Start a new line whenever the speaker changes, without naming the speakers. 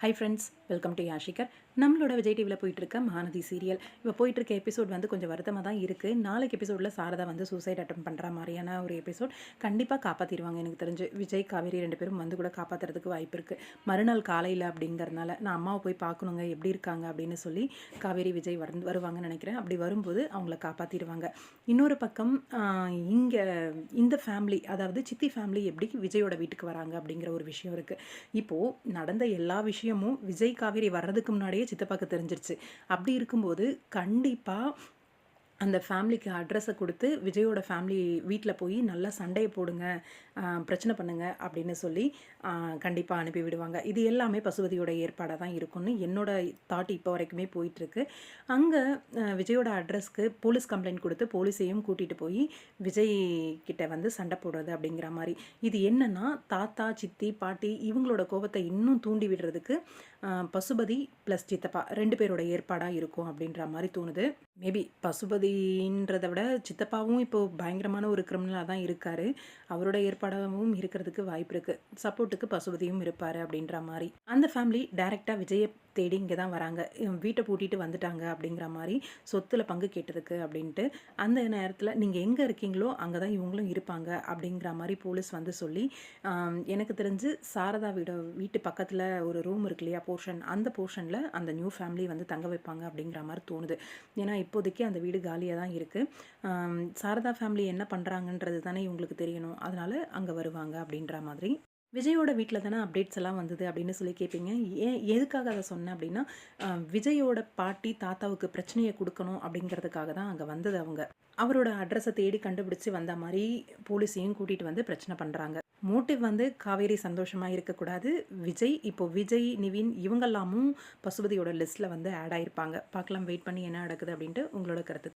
Hi friends welcome to Yashikar நம்மளோட விஜய் டிவியில் போயிட்டுருக்க மகாநதி சீரியல் இப்போ போயிட்டு இருக்க எபிசோட் வந்து கொஞ்சம் வருத்தமாக தான் இருக்குது நாளைக்கு எபிசோடில் சாரதா வந்து சூசைட் அட்டம் பண்ணுற மாதிரியான ஒரு எபிசோட் கண்டிப்பாக காப்பாற்றிடுவாங்க எனக்கு தெரிஞ்சு. விஜய் காவேரி ரெண்டு பேரும் வந்து கூட காப்பாற்றுறதுக்கு வாய்ப்பு இருக்குது மறுநாள் காலையில் அப்படிங்கிறதுனால நான் அம்மாவை போய் பார்க்கணுங்க எப்படி இருக்காங்க அப்படின்னு சொல்லி காவேரி விஜய் வரு வருவாங்கன்னு நினைக்கிறேன். அப்படி வரும்போது அவங்கள காப்பாற்றிடுவாங்க இன்னொரு பக்கம் இங்கே இந்த ஃபேமிலி அதாவது சித்தி ஃபேமிலி எப்படி விஜயோட வீட்டுக்கு வராங்க அப்படிங்கிற ஒரு விஷயம் இருக்குது இப்போது நடந்த எல்லா விஷயம் விஷயமும் விஜய் காவேரி வர்றதுக்கு முன்னாடியே சித்தப்பாக்கு தெரிஞ்சிருச்சு. அப்படி இருக்கும்போது கண்டிப்பாக அந்த ஃபேமிலிக்கு அட்ரஸை கொடுத்து விஜயோட ஃபேமிலி வீட்டில் போய் நல்லா சண்டையை போடுங்க பிரச்சனை பண்ணுங்க அப்படின்னு சொல்லி கண்டிப்பாக அனுப்பி விடுவாங்க. இது எல்லாமே பசுபதியோட ஏற்பாடாக தான் இருக்கும்னு என்னோட தாட் இப்போ வரைக்குமே போயிட்டுருக்கு. அங்கே விஜயோட அட்ரஸ்க்கு போலீஸ் கம்ப்ளைண்ட் கொடுத்து போலீஸையும் கூட்டிகிட்டு போய் விஜய் கிட்ட வந்து சண்டை போடுறது அப்படிங்கிற மாதிரி. இது என்னென்னா தாத்தா சித்தி பாட்டி இவங்களோட கோபத்தை இன்னும் தூண்டி விடுறதுக்கு பசுபதி ப்ளஸ் சித்தப்பா ரெண்டு பேரோட ஏற்பாடாக இருக்கும் அப்படின்ற மாதிரி தோணுது. மேபி பசுபதி பசுபதின்றதை விட சித்தப்பாவும் இப்போது பயங்கரமான ஒரு கிரிமினலாக தான் இருக்கார். அவரோட ஏற்பாடாகவும் இருக்கிறதுக்கு வாய்ப்பு இருக்குது சப்போர்ட்டுக்கு பசுபதியும் இருப்பார் அப்படின்ற மாதிரி. அந்த ஃபேமிலி டைரெக்டாக விஜயை தேடி இங்கே தான் வராங்க. வீட்டை பூட்டிட்டு வந்துட்டாங்க அப்படிங்கிற மாதிரி சொத்தில் பங்கு கேட்டதுக்கு அப்படின்ட்டு அந்த நேரத்தில் நீங்கள் எங்கே இருக்கீங்களோ அங்கே தான் இவங்களும் இருப்பாங்க அப்படிங்கிற மாதிரி போலீஸ் வந்து சொல்லி எனக்கு தெரிஞ்சு சாரதா வீட வீட்டு பக்கத்தில் ஒரு ரூம் இருக்கு இல்லையா போர்ஷன் அந்த போர்ஷனில் அந்த நியூ ஃபேமிலி வந்து தங்க வைப்பாங்க அப்படிங்கிற மாதிரி தோணுது. ஏன்னா இப்போதைக்கு அந்த வீடு ஜாலியாக தான் இருக்குது சாரதா ஃபேமிலி என்ன பண்ணுறாங்கன்றது தானே இவங்களுக்கு தெரியணும். அதனால் அங்கே வருவாங்க அப்படின்ற மாதிரி. விஜயோட வீட்டில் தானே அப்டேட்ஸ் எல்லாம் வந்தது அப்படின்னு சொல்லி கேட்பீங்க ஏன் எதுக்காக அதை சொன்னேன் அப்படின்னா விஜயோட பாட்டி தாத்தாவுக்கு பிரச்சனையை கொடுக்கணும் அப்படிங்கிறதுக்காக தான் அங்கே வந்தது அவங்க. அவரோட அட்ரஸை தேடி கண்டுபிடிச்சி வந்த மாதிரி போலீஸையும் கூட்டிகிட்டு வந்து பிரச்சனை பண்ணுறாங்க மோட்டிவ் வந்து காவேரி சந்தோஷமாக இருக்கக்கூடாது. விஜய் இப்போ விஜய் நிவின் இவங்கெல்லாமும் பசுபதியோட லிஸ்ட்டில் வந்து ஆட் ஆகிருப்பாங்க பார்க்கலாம் வெயிட் பண்ணி என்ன நடக்குது அப்படின்ட்டு உங்களோட கருத்து.